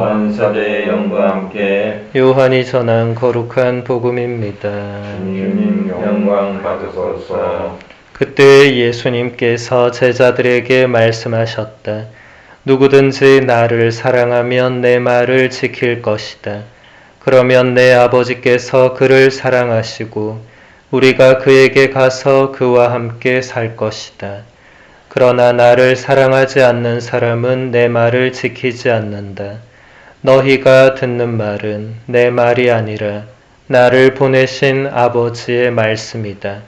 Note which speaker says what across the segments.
Speaker 1: 원사대의 영과 함께
Speaker 2: 요한이 전한 거룩한 복음입니다.
Speaker 1: 주님 영광 받으소서
Speaker 2: 그때 예수님께서 제자들에게 말씀하셨다. 누구든지 나를 사랑하면 내 말을 지킬 것이다. 그러면 내 아버지께서 그를 사랑하시고 우리가 그에게 가서 그와 함께 살 것이다. 그러나 나를 사랑하지 않는 사람은 내 말을 지키지 않는다. 너희가 듣는 말은 내 말이 아니라 나를 보내신 아버지의 말씀이다.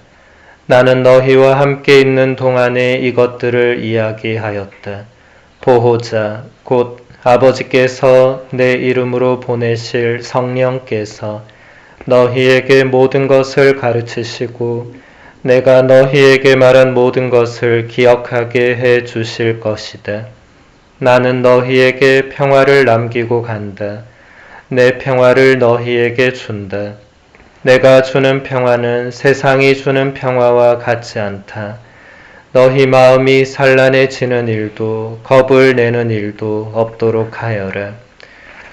Speaker 2: 나는 너희와 함께 있는 동안에 이것들을 이야기하였다. 보호자, 곧 아버지께서 내 이름으로 보내실 성령께서 너희에게 모든 것을 가르치시고 내가 너희에게 말한 모든 것을 기억하게 해 주실 것이다. 나는 너희에게 평화를 남기고 간다. 내 평화를 너희에게 준다. 내가 주는 평화는 세상이 주는 평화와 같지 않다. 너희 마음이 산란해지는 일도 겁을 내는 일도 없도록 하여라.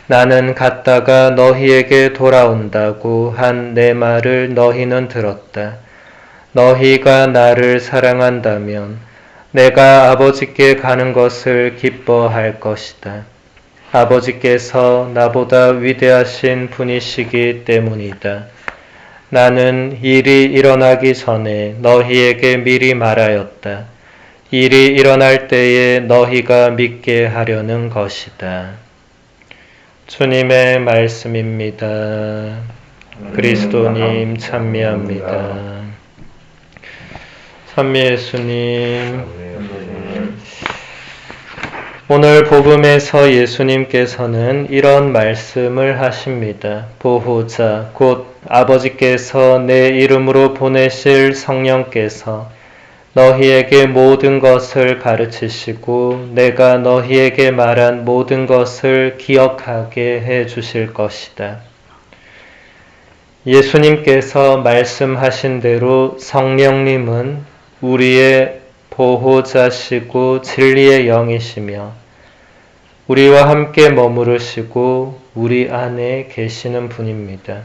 Speaker 2: 나는 갔다가 너희에게 돌아온다고 한 내 말을 너희는 들었다. 너희가 나를 사랑한다면 내가 아버지께 가는 것을 기뻐할 것이다. 아버지께서 나보다 위대하신 분이시기 때문이다. 나는 일이 일어나기 전에 너희에게 미리 말하였다. 일이 일어날 때에 너희가 믿게 하려는 것이다. 주님의 말씀입니다. 그리스도님 찬미합니다. 찬미 예수님. 오늘 복음에서 예수님께서는 이런 말씀을 하십니다. 보호자, 곧 아버지께서 내 이름으로 보내실 성령께서 너희에게 모든 것을 가르치시고 내가 너희에게 말한 모든 것을 기억하게 해 주실 것이다. 예수님께서 말씀하신 대로 성령님은 우리의 보호자시고 진리의 영이시며 우리와 함께 머무르시고 우리 안에 계시는 분입니다.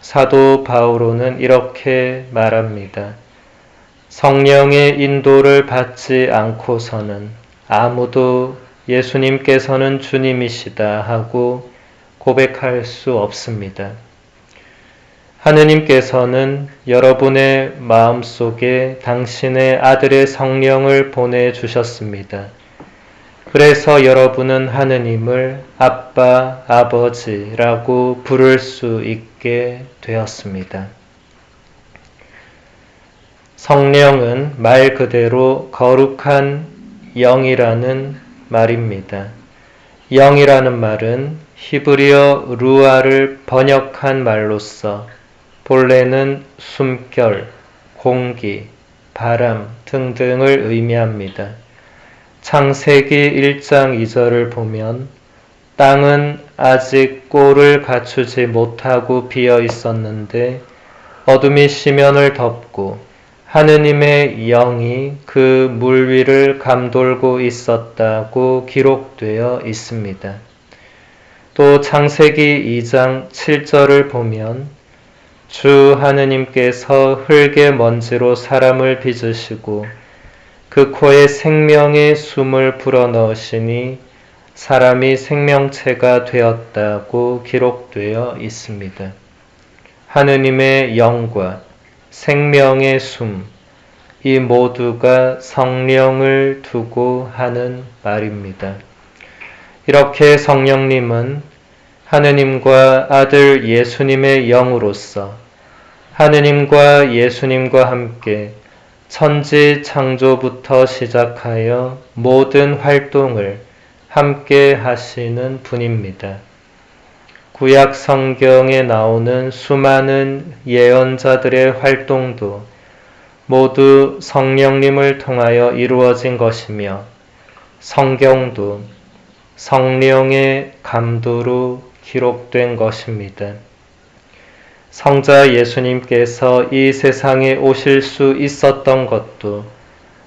Speaker 2: 사도 바오로는 이렇게 말합니다. 성령의 인도를 받지 않고서는 아무도 예수님께서는 주님이시다 하고 고백할 수 없습니다. 하느님께서는 여러분의 마음 속에 당신의 아들의 성령을 보내주셨습니다. 그래서 여러분은 하느님을 아빠, 아버지라고 부를 수 있게 되었습니다. 성령은 말 그대로 거룩한 영이라는 말입니다. 영이라는 말은 히브리어 루아를 번역한 말로서 본래는 숨결, 공기, 바람 등등을 의미합니다. 창세기 1장 2절을 보면 땅은 아직 꼴을 갖추지 못하고 비어 있었는데 어둠이 시면을 덮고 하느님의 영이 그 물 위를 감돌고 있었다고 기록되어 있습니다. 또 창세기 2장 7절을 보면 주 하느님께서 흙의 먼지로 사람을 빚으시고 그 코에 생명의 숨을 불어넣으시니 사람이 생명체가 되었다고 기록되어 있습니다. 하느님의 영과 생명의 숨, 이 모두가 성령을 두고 하는 말입니다. 이렇게 성령님은 하느님과 아들 예수님의 영으로서 하느님과 예수님과 함께 천지 창조부터 시작하여 모든 활동을 함께 하시는 분입니다. 구약 성경에 나오는 수많은 예언자들의 활동도 모두 성령님을 통하여 이루어진 것이며 성경도 성령의 감도로 기록된 것입니다. 성자 예수님께서 이 세상에 오실 수 있었던 것도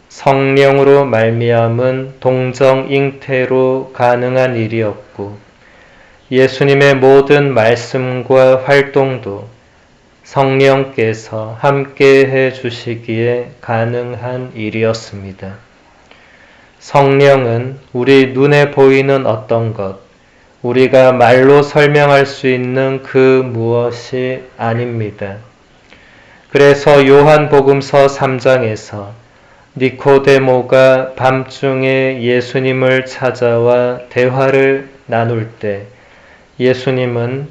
Speaker 2: 성령으로 말미암은 동정 잉태로 가능한 일이었고 예수님의 모든 말씀과 활동도 성령께서 함께 해 주시기에 가능한 일이었습니다. 성령은 우리 눈에 보이는 어떤 것, 우리가 말로 설명할 수 있는 그 무엇이 아닙니다. 그래서 요한복음서 3장에서 니코데모가 밤중에 예수님을 찾아와 대화를 나눌 때 예수님은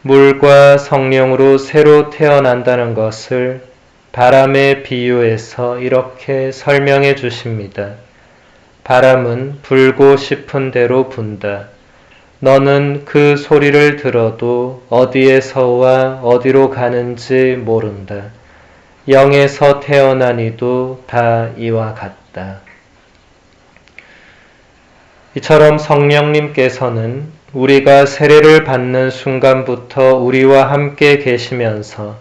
Speaker 2: 물과 성령으로 새로 태어난다는 것을 바람에 비유해서 이렇게 설명해 주십니다. 바람은 불고 싶은 대로 분다. 너는 그 소리를 들어도 어디에서와 어디로 가는지 모른다. 영에서 태어난 이도 다 이와 같다. 이처럼 성령님께서는 우리가 세례를 받는 순간부터 우리와 함께 계시면서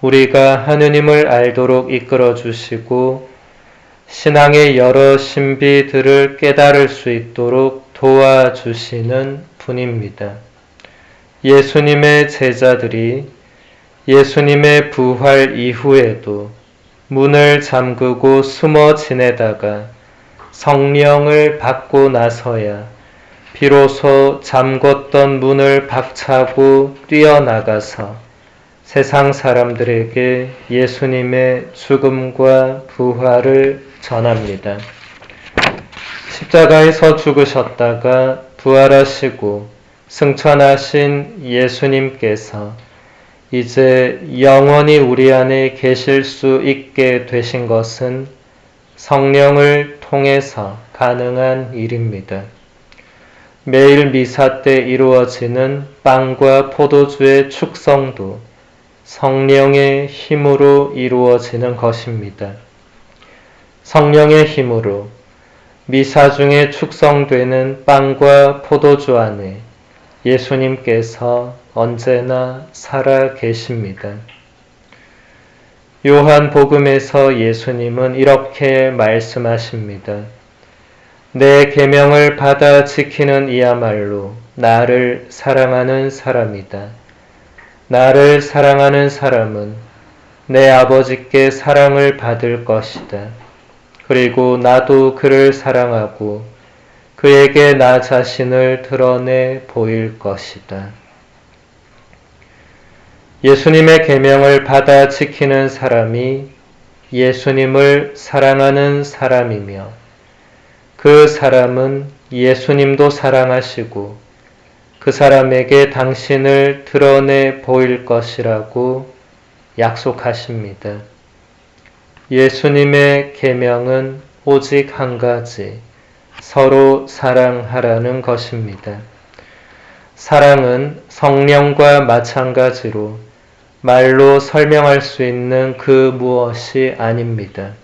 Speaker 2: 우리가 하느님을 알도록 이끌어 주시고 신앙의 여러 신비들을 깨달을 수 있도록 도와주시는 분입니다. 예수님의 제자들이 예수님의 부활 이후에도 문을 잠그고 숨어 지내다가 성령을 받고 나서야 비로소 잠궜던 문을 박차고 뛰어나가서 세상 사람들에게 예수님의 죽음과 부활을 전합니다. 십자가에서 죽으셨다가 부활하시고 승천하신 예수님께서 이제 영원히 우리 안에 계실 수 있게 되신 것은 성령을 통해서 가능한 일입니다. 매일 미사 때 이루어지는 빵과 포도주의 축성도 성령의 힘으로 이루어지는 것입니다. 성령의 힘으로 미사 중에 축성되는 빵과 포도주 안에 예수님께서 언제나 살아 계십니다. 요한 복음에서 예수님은 이렇게 말씀하십니다. 내 계명을 받아 지키는 이야말로 나를 사랑하는 사람이다. 나를 사랑하는 사람은 내 아버지께 사랑을 받을 것이다. 그리고 나도 그를 사랑하고 그에게 나 자신을 드러내 보일 것이다. 예수님의 계명을 받아 지키는 사람이 예수님을 사랑하는 사람이며 그 사람은 예수님도 사랑하시고 그 사람에게 당신을 드러내 보일 것이라고 약속하십니다. 예수님의 계명은 오직 한 가지 서로 사랑하라는 것입니다. 사랑은 성령과 마찬가지로 말로 설명할 수 있는 그 무엇이 아닙니다.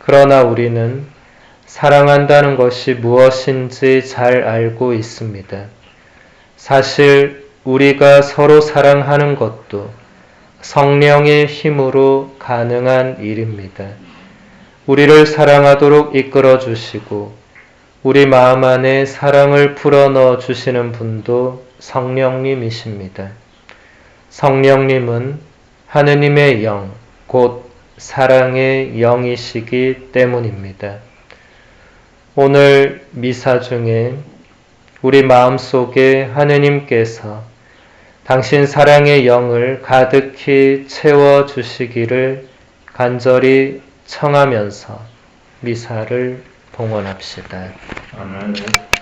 Speaker 2: 그러나 우리는 사랑한다는 것이 무엇인지 잘 알고 있습니다. 사실 우리가 서로 사랑하는 것도 성령의 힘으로 가능한 일입니다. 우리를 사랑하도록 이끌어 주시고 우리 마음 안에 사랑을 풀어 넣어 주시는 분도 성령님이십니다. 성령님은 하느님의 영, 곧 사랑의 영이시기 때문입니다. 오늘 미사 중에 우리 마음 속에 하느님께서 당신 사랑의 영을 가득히 채워 주시기를 간절히 청하면서 미사를 봉헌합시다.
Speaker 1: 아멘.